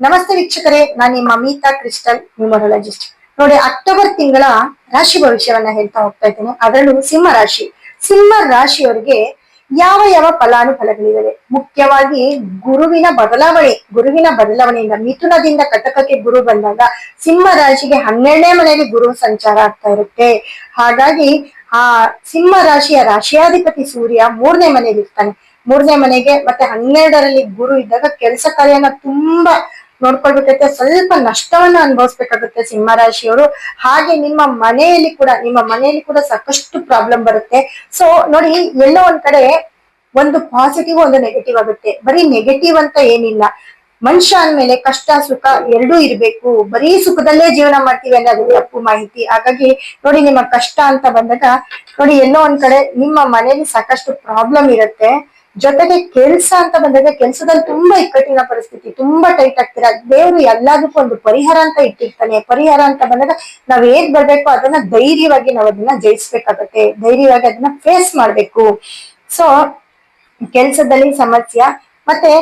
ನಮಸ್ತೆ ವೀಕ್ಷಕರೇ, ನಾನು ನಿಮ್ಮ ಅಮಿತಾ ಕ್ರಿಸ್ಟಲ್ ನ್ಯೂಮರಾಲಜಿಸ್ಟ್ ನೋಡಿ, ಅಕ್ಟೋಬರ್ ತಿಂಗಳ ರಾಶಿ ಭವಿಷ್ಯವನ್ನ ಹೇಳ್ತಾ ಹೋಗ್ತಾ ಇದ್ದೇನೆ. ಅದರಲ್ಲೂ ಸಿಂಹ ರಾಶಿ. ಸಿಂಹ ರಾಶಿಯವರಿಗೆ ಯಾವ ಯಾವ ಫಲಾನುಫಲಗಳಿವೆ? ಮುಖ್ಯವಾಗಿ ಗುರುವಿನ ಬದಲಾವಣೆ, ಗುರುವಿನ ಬದಲಾವಣೆಯಿಂದ, ಮಿಥುನದಿಂದ ಕಟಕಕ್ಕೆ ಗುರು ಬಂದಾಗ ಸಿಂಹ ರಾಶಿಗೆ ಹನ್ನೆರಡನೇ ಮನೆಯಲ್ಲಿ ಗುರು ಸಂಚಾರ ಆಗ್ತಾ ಇರುತ್ತೆ. ಹಾಗಾಗಿ, ಆ ಸಿಂಹ ರಾಶಿಯ ರಾಶಿಯಾಧಿಪತಿ ಸೂರ್ಯ ಮೂರನೇ ಮನೆಯಲ್ಲಿ ಇರ್ತಾನೆ ಮೂರನೇ ಮನೆಗೆ ಮತ್ತೆ ಹನ್ನೆರಡರಲ್ಲಿ ಗುರು ಇದ್ದಾಗ ಕೆಲಸ ಕಾರ್ಯನ ತುಂಬಾ ನೋಡ್ಕೊಳ್ಬೇಕಾಗುತ್ತೆ ಸ್ವಲ್ಪ ನಷ್ಟವನ್ನ ಅನುಭವಿಸ್ಬೇಕಾಗುತ್ತೆ ಸಿಂಹ ರಾಶಿಯವರು. ಹಾಗೆ ನಿಮ್ಮ ಮನೆಯಲ್ಲಿ ಕೂಡ, ನಿಮ್ಮ ಮನೆಯಲ್ಲಿ ಕೂಡ ಸಾಕಷ್ಟು ಪ್ರಾಬ್ಲಮ್ ಬರುತ್ತೆ. ಸೊ ನೋಡಿ, ಎಲ್ಲೋ ಒಂದ್ ಕಡೆ ಒಂದು ಪಾಸಿಟಿವ್ ಒಂದು ನೆಗೆಟಿವ್ ಆಗುತ್ತೆ. ಬರೀ ನೆಗೆಟಿವ್ ಅಂತ ಏನಿಲ್ಲ. ಮನುಷ್ಯ ಅಂದ್ಮೇಲೆ ಕಷ್ಟ, ಸುಖ ಎರಡೂ ಇರಬೇಕು. ಬರೀ ಸುಖದಲ್ಲೇ ಜೀವನ ಮಾಡ್ತೀವಿ ಅನ್ನೋದು ತಪ್ಪು ಮಾಹಿತಿ. ಹಾಗಾಗಿ, ನೋಡಿ, ನಿಮ್ಮ ಕಷ್ಟ ಅಂತ ಬಂದಾಗ, ನೋಡಿ, ಎಲ್ಲೋ ಒಂದ್ ಕಡೆ ನಿಮ್ಮ ಮನೆಯಲ್ಲಿ ಸಾಕಷ್ಟು ಪ್ರಾಬ್ಲಮ್ ಇರುತ್ತೆ. ಜೊತೆಗೆ ಕೆಲ್ಸ ಅಂತ ಬಂದಾಗ ಕೆಲ್ಸದಲ್ಲಿ ತುಂಬಾ ಇಕ್ಕಟ್ಟಿನ ಪರಿಸ್ಥಿತಿ, ತುಂಬಾ ಟೈಟ್ ಆಗ್ತೀರಾ? ದೇವ್ರು ಎಲ್ಲದಕ್ಕೂ ಒಂದು ಪರಿಹಾರ ಅಂತ ಇಟ್ಟಿರ್ತಾನೆ. ಪರಿಹಾರ ಅಂತ ಬಂದಾಗ ನಾವ್ ಏನ್ ಬರ್ಬೇಕು ಅದನ್ನ ಧೈರ್ಯವಾಗಿ ನಾವ್ ಅದನ್ನ ಜಯಿಸ್ಬೇಕಾಗತ್ತೆ. ಧೈರ್ಯವಾಗಿ ಅದನ್ನ ಫೇಸ್ ಮಾಡ್ಬೇಕು. ಸೊ ಕೆಲ್ಸದಲ್ಲಿ ಸಮಸ್ಯೆ. ಮತ್ತೆ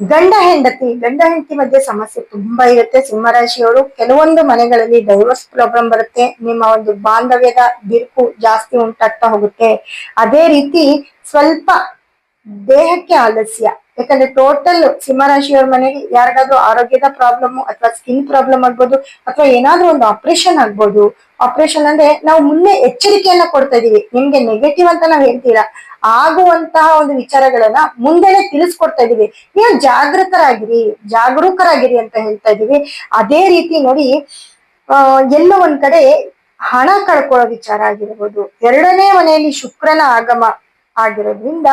ಗಂಡ ಹೆಂಡತಿ ಗಂಡ ಹೆಂಡತಿ ಮಧ್ಯೆ ಸಮಸ್ಯೆ ತುಂಬಾ ಇರುತ್ತೆ. ಸಿಂಹರಾಶಿಯವರು ಕೆಲವೊಂದು ಮನೆಗಳಲ್ಲಿ ಡೈವರ್ಸ್ ಪ್ರಾಬ್ಲಮ್ ಬರುತ್ತೆ. ನಿಮ್ಮ ಒಂದು ಬಾಂಧವ್ಯದ ಬಿರುಕು ಜಾಸ್ತಿ ಉಂಟಾಗ್ತಾ ಹೋಗುತ್ತೆ. ಅದೇ ರೀತಿ ಸ್ವಲ್ಪ ದೇಹಕ್ಕೆ ಆಲಸ್ಯ. ಯಾಕಂದ್ರೆ ಟೋಟಲ್ ಸಿಂಹರಾಶಿಯವ್ರ ಮನೆಗೆ ಯಾರಿಗಾದ್ರೂ ಆರೋಗ್ಯದ ಪ್ರಾಬ್ಲಮ್ ಅಥವಾ ಸ್ಕಿನ್ ಪ್ರಾಬ್ಲಮ್ ಆಗ್ಬೋದು ಅಥವಾ ಏನಾದ್ರೂ ಒಂದು ಆಪರೇಷನ್ ಆಗ್ಬೋದು. ಆಪರೇಷನ್ ಅಂದ್ರೆ ನಾವು ಮುಂದೆ ಎಚ್ಚರಿಕೆಯನ್ನ ಕೊಡ್ತಾ ಇದೀವಿ. ನಿಮ್ಗೆ ನೆಗೆಟಿವ್ ಅಂತ ನಾವ್ ಹೇಳ್ತೀರಾ? ಆಗುವಂತಹ ಒಂದು ವಿಚಾರಗಳನ್ನ ಮುಂದೆನೆ ತಿಳಿಸ್ಕೊಡ್ತಾ ಇದೀವಿ. ನೀವು ಜಾಗೃತರಾಗಿರಿ, ಜಾಗರೂಕರಾಗಿರಿ ಅಂತ ಹೇಳ್ತಾ ಇದೀವಿ. ಅದೇ ರೀತಿ ನೋಡಿ ಎಲ್ಲೋ ಒಂದ್ ಕಡೆ ಹಣ ಕಳ್ಕೊಳ್ಳೋ ವಿಚಾರ ಆಗಿರ್ಬೋದು. ಎರಡನೇ ಮನೆಯಲ್ಲಿ ಶುಕ್ರನ ಆಗಮ. ಆಗಿರೋದ್ರಿಂದ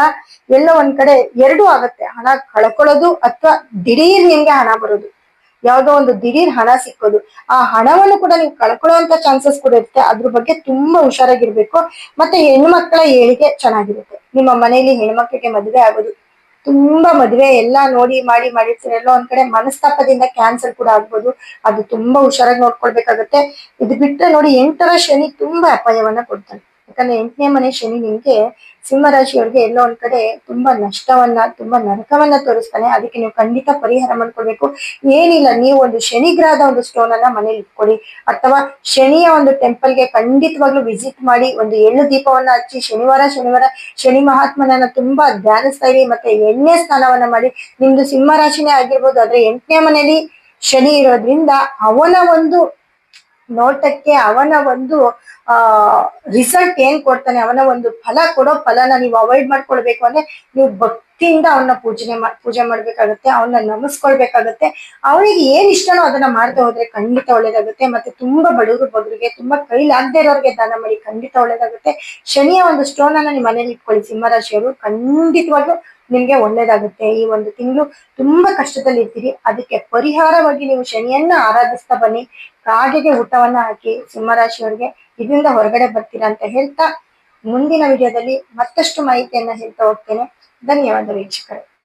ಎಲ್ಲ ಒಂದ್ ಕಡೆ ಎರಡು ಆಗತ್ತೆ. ಹಣ ಕಳ್ಕೊಳ್ಳೋದು ಅಥವಾ ದಿಢೀರ್ ನಿಮ್ಗೆ ಹಣ ಬರೋದು. ಯಾವ್ದೋ ಒಂದು ದಿಢೀರ್ ಹಣ ಸಿಕ್ಕೋದು. ಆ ಹಣವನ್ನು ಕೂಡ ನೀವು ಕಳ್ಕೊಳ್ಳುವಂತ ಚಾನ್ಸಸ್ ಕೂಡ ಇರುತ್ತೆ. ಅದ್ರ ಬಗ್ಗೆ ತುಂಬಾ ಹುಷಾರಾಗಿರ್ಬೇಕು. ಮತ್ತೆ ಹೆಣ್ಮಕ್ಳ ಏಳಿಗೆ ಚೆನ್ನಾಗಿರುತ್ತೆ. ನಿಮ್ಮ ಮನೆಯಲ್ಲಿ ಹೆಣ್ಮಕ್ಳಿಗೆ ಮದುವೆ ಆಗೋದು ತುಂಬಾ ಮದುವೆ ಎಲ್ಲಾ ನೋಡಿ ಮಾಡಿ ಮಾಡಿರ್ತೀರ ಎಲ್ಲೋ ಒಂದ್ ಕಡೆ ಮನಸ್ತಾಪದಿಂದ ಕ್ಯಾನ್ಸಲ್ ಕೂಡ ಆಗ್ಬೋದು. ಅದು ತುಂಬಾ ಹುಷಾರಾಗಿ ನೋಡ್ಕೊಳ್ಬೇಕಾಗತ್ತೆ. ಇದು ಬಿಟ್ಟರೆ ನೋಡಿ ಎಂಟರ ಶನಿ ತುಂಬಾ ಅಪಾಯವನ್ನ ಕೊಡ್ತಾನೆ ಯಾಕಂದ್ರೆ ಎಂಟನೇ ಮನೆ ಶನಿ ನಿಮ್ಗೆ ಸಿಂಹರಾಶಿಯವ್ರಿಗೆ ಎಲ್ಲೋ ಒಂದ್ ಕಡೆ ತುಂಬಾ ನಷ್ಟವನ್ನ, ತುಂಬಾ ನರಕವನ್ನ ತೋರಿಸ್ತಾನೆ. ಅದಕ್ಕೆ ನೀವು ಖಂಡಿತ ಪರಿಹಾರ ಮಾಡ್ಕೊಳ್ಬೇಕು. ಏನಿಲ್ಲ, ನೀವು ಒಂದು ಶನಿಗ್ರಹದ ಒಂದು ಸ್ಟೋನ್ ಅನ್ನ ಮನೇಲಿ ಇಟ್ಕೊಡಿ. ಅಥವಾ ಶನಿಯ ಒಂದು ಟೆಂಪಲ್ಗೆ ಖಂಡಿತವಾಗ್ಲೂ ವಿಸಿಟ್ ಮಾಡಿ ಒಂದು ಎಳ್ಳು ದೀಪವನ್ನ ಹಚ್ಚಿ, ಶನಿವಾರ ಶನಿವಾರ ಶನಿ ಮಹಾತ್ಮನನ್ನ ತುಂಬಾ ಧ್ಯಾನಿಸ್ತಾ ಇರಿ, ಮತ್ತೆ ಎಣ್ಣೆ ಸ್ನಾನವನ್ನ ಮಾಡಿ. ನಿಮ್ದು ಸಿಂಹರಾಶಿನೇ ಆಗಿರ್ಬೋದು, ಆದ್ರೆ ಎಂಟನೇ ಮನೆಯಲ್ಲಿ ಶನಿ ಇರೋದ್ರಿಂದ ಅವನ ಒಂದು ನೋಟಕ್ಕೆ ಅವನ ಒಂದು, ಆ ರಿಸಲ್ಟ್ ಏನ್ ಕೊಡ್ತಾನೆ, ಅವನ ಒಂದು ಫಲ ಕೊಡೋ ಫಲನ ನೀವು ಅವಾಯ್ಡ್ ಮಾಡ್ಕೊಳ್ಬೇಕು ಅಂದ್ರೆ ನೀವು ಭಕ್ತಿಯಿಂದ ಅವನ್ನ ಪೂಜನೆ ಪೂಜೆ ಮಾಡ್ಬೇಕಾಗತ್ತೆ ಅವನ್ನ ನಮಸ್ಕೊಳ್ಬೇಕಾಗತ್ತೆ. ಅವನಿಗೆ ಏನ್ ಇಷ್ಟನೋ ಅದನ್ನ ಮಾಡ್ತಾ ಹೋದ್ರೆ ಖಂಡಿತ ಒಳ್ಳೇದಾಗುತ್ತೆ. ಮತ್ತೆ ತುಂಬಾ ಬಡವರು ಬಗ್ರಿಗೆ, ತುಂಬಾ ಕೈಲಾಗದೇ ಇರೋರಿಗೆ ದಾನ ಮಾಡಿ ಖಂಡಿತ ಒಳ್ಳೇದಾಗುತ್ತೆ. ಶನಿಯ ಒಂದು ಸ್ಟೋನ್ ಅನ್ನ ನಿಮ್ಮ ಮನೇಲಿ ಇಟ್ಕೊಳ್ಳಿ ಸಿಂಹರಾಶಿಯವರು ಖಂಡಿತವಾಗ್ಲೂ ನಿಮ್ಗೆ ಒಳ್ಳೇದಾಗುತ್ತೆ. ಈ ಒಂದು ತಿಂಗಳು ತುಂಬಾ ಕಷ್ಟದಲ್ಲಿ ಇರ್ತೀರಿ. ಅದಕ್ಕೆ ಪರಿಹಾರವಾಗಿ ನೀವು ಶನಿಯನ್ನ ಆರಾಧಿಸ್ತಾ ಬನ್ನಿ. ಕಾಗೆಗೆ ಊಟವನ್ನ ಹಾಕಿ ಸಿಂಹರಾಶಿಯವರಿಗೆ ಇದರಿಂದ ಹೊರಗಡೆ ಬರ್ತೀರಾ ಅಂತ ಹೇಳ್ತಾ ಮುಂದಿನ ವಿಡಿಯೋದಲ್ಲಿ ಮತ್ತಷ್ಟು ಮಾಹಿತಿಯನ್ನ ಹೇಳ್ತಾ ಹೋಗ್ತೇನೆ. ಧನ್ಯವಾದ ವೀಕ್ಷಕರೇ.